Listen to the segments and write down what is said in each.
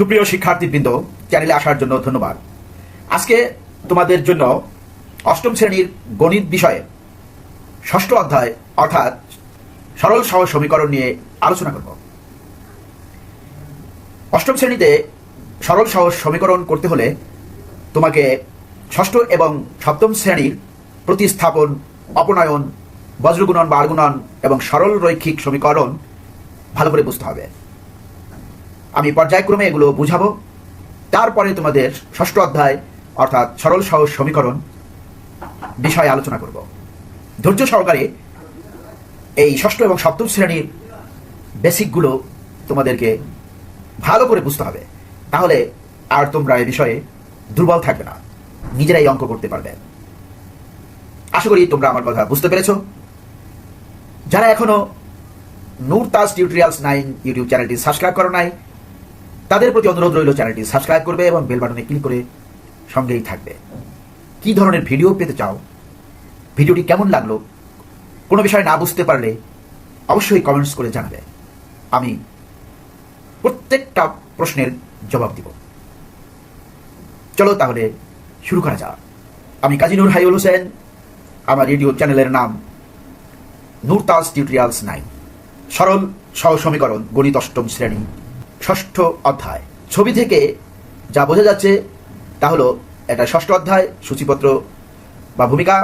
সুপ্রিয় শিক্ষার্থীবৃন্দ চ্যানেলে আসার জন্য ধন্যবাদ। আজকে তোমাদের জন্য অষ্টম শ্রেণির গণিত বিষয়ে ষষ্ঠ অধ্যায়, অর্থাৎ সরল সহজ সমীকরণ নিয়ে আলোচনা করব। অষ্টম শ্রেণীতে সরল সহজ সমীকরণ করতে হলে তোমাকে ষষ্ঠ এবং সপ্তম শ্রেণির প্রতিস্থাপন, অপনয়ন, বজ্রগুণন, বারগুণন এবং সরল রৈখিক সমীকরণ ভালো করে বুঝতে হবে। আমি পর্যায়ক্রমে এগুলো বুঝাবো। তারপরে তোমাদের ষষ্ঠ অধ্যায়, অর্থাৎ সরল সহজ সমীকরণ বিষয়ে আলোচনা করব। ধৈর্য সহকারে এই ষষ্ঠ এবং সপ্তম শ্রেণির বেসিকগুলো তোমাদেরকে ভালো করে বুঝতে হবে। তাহলে আর তোমরা এ বিষয়ে দুর্বল থাকবে না। নিজেরাই অঙ্ক করতে পারবে। আশা করি তোমরা আমার কথা বুঝতে পেরেছ। যারা এখনও Noor Taj tutorials nine YouTube চ্যানেলটি সাবস্ক্রাইব করো নাই তাদের প্রতি অনুরোধ রইল চ্যানেলটি সাবস্ক্রাইব করবে এবং বেল বাটনে ক্লিক করে সঙ্গেই থাকবে। কি ধরনের ভিডিও পেতে চাও? ভিডিওটি কেমন লাগল? কোনো বিষয় না বুঝতে পারলে অবশ্যই কমেন্টস করে জানাবে। আমি প্রত্যেকটা প্রশ্নের জবাব দিব। চলো তাহলে শুরু করা যাক। আমি কাজী নূর হাইউল হোসেন। আমার রেডিও চ্যানেলের নাম নূরতাজ টিউটোরিয়ালস নাইন। সরল সহ সমীকরণ গণিত অষ্টম শ্রেণি। ষষ্ঠ অধ্যায়। ছবি থেকে যা বোঝা যাচ্ছে তা হলো এটা ষষ্ঠ অধ্যায়, সূচিপত্র বা ভূমিকা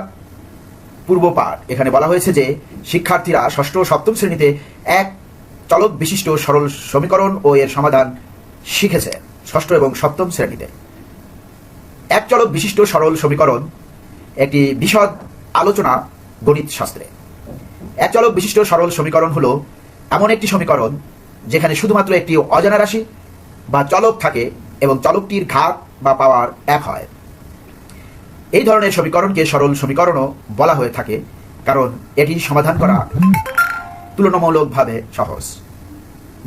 পূর্ব পাঠ। এখানে বলা হয়েছে যে শিক্ষার্থীরা ষষ্ঠ, সপ্তম শ্রেণীতে এক চলক বিশিষ্ট সরল সমীকরণ ও এর সমাধান শিখেছে ষষ্ঠ এবং সপ্তম শ্রেণীতে। এক চলক বিশিষ্ট সরল সমীকরণ, একটি বিশদ আলোচনা গণিত শাস্ত্রে এক চলক বিশিষ্ট সরল সমীকরণ হলো এমন একটি সমীকরণ যেখানে শুধুমাত্র একটি অজানা রাশি বা চলক থাকে এবং চলকটির ঘাত বা পাওয়ার এক হয়। এই ধরনের সমীকরণকে সরল সমীকরণও বলা হয়ে থাকে, কারণ এটি সমাধান করা তুলনামূলকভাবে সহজ।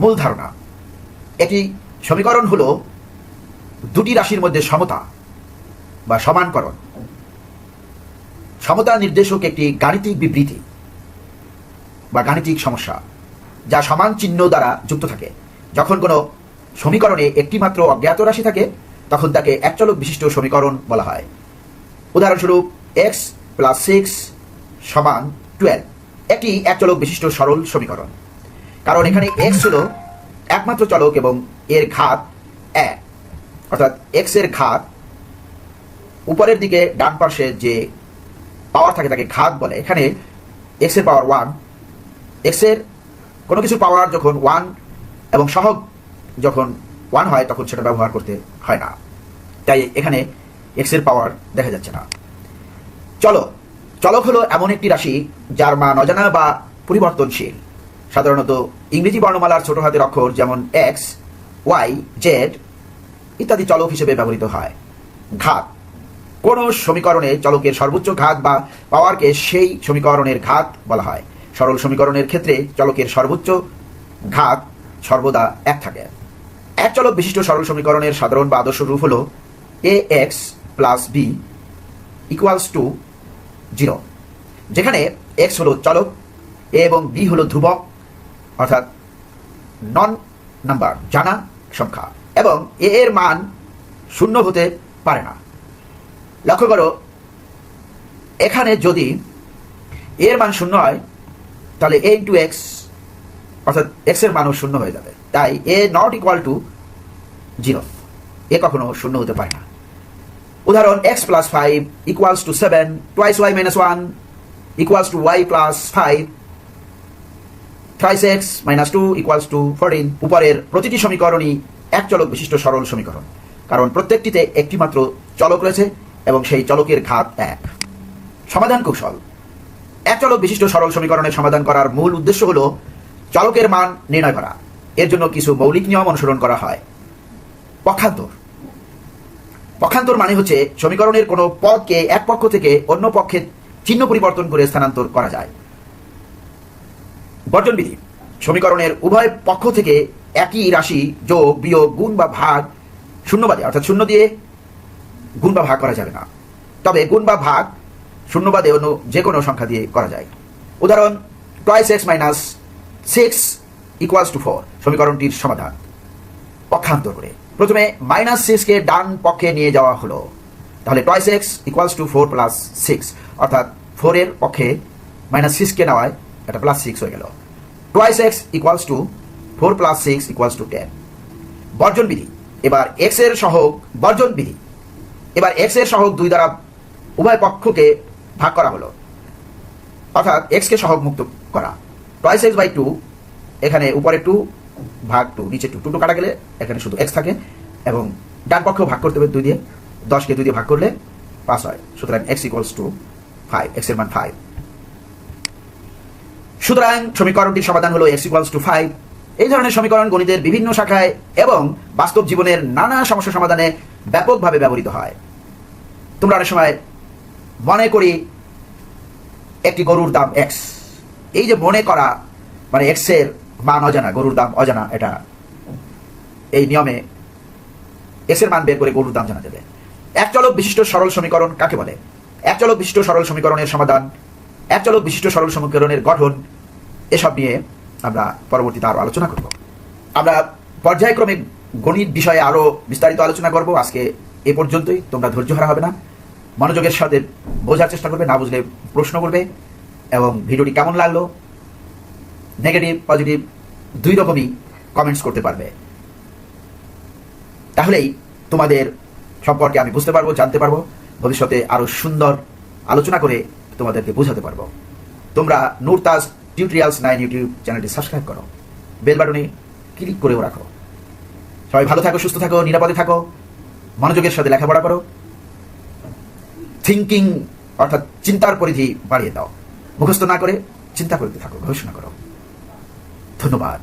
মূল ধারণা, এটি সমীকরণ হলো দুটি রাশির মধ্যে সমতা বা সমানকরণ। সমতা নির্দেশক একটি গাণিতিক বিবৃতি বা গাণিতিক সমস্যা। যা সমান চিহ্ন দ্বারা যুক্ত থাকে। যখন কোনো সমীকরণে একটি মাত্র অজ্ঞাত রাশি থাকে, তখন তাকে একচলক বিশিষ্ট সমীকরণ বলা হয়। উদাহরণস্বরূপ এক্স প্লাস সিক্স সমান টুয়েলভ একটি একচলক বিশিষ্ট সরল সমীকরণ। কারণ এখানে এক্স হল একমাত্র চলক এবং এর ঘাত এক অর্থাৎ এক্সের ঘাত উপরের দিকে ডান পাশে যে পাওয়ার থাকে তাকে ঘাত বলে। এখানে এক্সের পাওয়ার ওয়ান এক্সের কোনো কিছু পাওয়ার যখন ওয়ান এবং সহগ যখন ওয়ান হয়, তখন সেটা ব্যবহার করতে হয় না। তাই এখানে এক্সের পাওয়ার দেখা যাচ্ছে না। চলো, চলক হলো এমন একটি রাশি যার মান অজানা বা পরিবর্তনশীল। সাধারণত ইংরেজি বর্ণমালার ছোট হাতের অক্ষর যেমন এক্স ওয়াই জেড ইত্যাদি চলক হিসেবে ব্যবহৃত হয়। ঘাত। কোন সমীকরণে চলকের সর্বোচ্চ ঘাত বা পাওয়ারকে সেই সমীকরণের ঘাত বলা হয়। সরল সমীকরণের ক্ষেত্রে চলকের সর্বোচ্চ ঘাত সর্বদা এক থাকে। এক চলক বিশিষ্ট সরল সমীকরণের সাধারণ বা আদর্শ রূপ হল a x plus b equals to zero যেখানে এক্স হলো চলক এ এবং বি হলো ধ্রুবক, অর্থাৎ নন নাম্বার জানা সংখ্যা, এবং এ এর মান শূন্য হতে পারে না। লক্ষ্য করো, এখানে যদি এর মান শূন্য হয় তাহলে এ ইন্টু এক্স অর্থাৎ এক্সের মানও শূন্য হয়ে যাবে। তাই a not equal to zero a কখনো শূন্য হতে পারে না। উদাহরণ x plus five equals to seven twice y minus one equals to y plus five thrice x minus two equals to fourteen উপরের প্রতিটি সমীকরণই এক চলক বিশিষ্ট সরল সমীকরণ। কারণ প্রত্যেকটিতে একটি মাত্র চলক রয়েছে এবং সেই চলকের ঘাত এক। সমাধান কৌশল। চলক বিশিষ্ট সরল সমীকরণের সমাধান করার মূল উদ্দেশ্য হল চলকের মান নির্ণয় করা। এর জন্য কিছু মৌলিক নিয়ম অনুসরণ করা হয়। পক্ষান্তর। পক্ষান্তর মানে হচ্ছে সমীকরণের কোনো পদকে এক পক্ষ থেকে অন্য পক্ষে চিহ্ন পরিবর্তন করে স্থানান্তর করা যায়। বর্জন বিধি সমীকরণের উভয় পক্ষ থেকে একই রাশি যোগ, বিয়োগ, গুণ বা ভাগ শূন্যবাদে অর্থাৎ শূন্য দিয়ে গুণ বা ভাগ করা যাবে না। তবে গুণ বা ভাগ শূন্যবাদে অন্য যে কোনো সংখ্যা দিয়ে করা যায়। উদাহরণ twice x minus six equals to four সমীকরণটির সমাধান। পক্ষান্তর করে। প্রথমে মাইনাস সিক্সকে ডান পক্ষে নিয়ে যাওয়া হলো। তাহলে twice x equals to four plus six অর্থাৎ ফোরের পক্ষে মাইনাস সিক্সকে নেওয়ায় এটা প্লাস সিক্স হয়ে গেল। Twice x equals to four plus six equals to ten বর্জন বিধি। এবার এক্সের সহগ বর্জন বিধি। এবার এক্সের দুই দ্বারা উভয় পক্ষকে ভাগ করা হলো। অর্থাৎ এক্সকে সহগ মুক্ত করা। টয়েস এক্স বাই টু এখানে উপরে টু ভাগ টু নিচে টু টু টু কাটা গেলে এখানে শুধু এক্স থাকে এবং ডান পক্ষেও ভাগ করতে হবে দুই দিয়ে। দশকে দুই দিয়ে ভাগ করলে পাস হয়। সুতরাং এক্স ইকুয়ালস টু ফাইভ এক্সের মান ফাইভ সুতরাং সমীকরণটির সমাধান হলো এক্স ইকুয়ালস টু ফাইভ এই ধরনের সমীকরণ গণিতের বিভিন্ন শাখায় এবং বাস্তব জীবনের নানা সমস্যা সমাধানে ব্যাপকভাবে ব্যবহৃত হয়। তোমরা অনেক সময় মনে করি একটি গরুর দাম এক্স এই যে মনে করা মানে এক্সের মান অজানা, গরুর দাম অজানা, এটা এই নিয়মে এক্সের মান বের করে গরুর দাম জানা যাবে। এক চলক বিশিষ্ট সরল সমীকরণ কাকে বলে? এক চলক বিশিষ্ট সরল সমীকরণের সমাধান, এক চলক বিশিষ্ট সরল সমীকরণের গঠন, এসব নিয়ে আমরা পরবর্তীতে আরও আলোচনা করব। আমরা পর্যায়ক্রমে গণিত বিষয়ে আরও বিস্তারিত আলোচনা করব। আজকে এ পর্যন্তই, তোমরা ধৈর্য হারা হবে না। মনোযোগের সাথে বোঝার চেষ্টা করবে, না বুঝলে প্রশ্ন করবে এবং ভিডিওটি কেমন লাগল নেগেটিভ পজিটিভ দুই রকমই কমেন্টস করতে পারবে। তাহলেই তোমাদের সম্পর্কে আমি বুঝতে পারব, জানতে পারব, ভবিষ্যতে আরও সুন্দর আলোচনা করে তোমাদেরকে বোঝাতে পারব। তোমরা নুরতাজ টিউটোরিয়ালস নাইন ইউটিউব চ্যানেলটি সাবস্ক্রাইব করো, বেল বাটনে ক্লিক করেও রাখো। সবাই ভালো থাকো, সুস্থ থাকো, নিরাপদে থাকো, মনোযোগের সাথে লেখাপড়া করো। থিঙ্কিং অর্থাৎ চিন্তার পরিধি বাড়িয়ে দাও। মুখস্থ না করে চিন্তা করতে থাকো, ঘোষণা করো। ধন্যবাদ।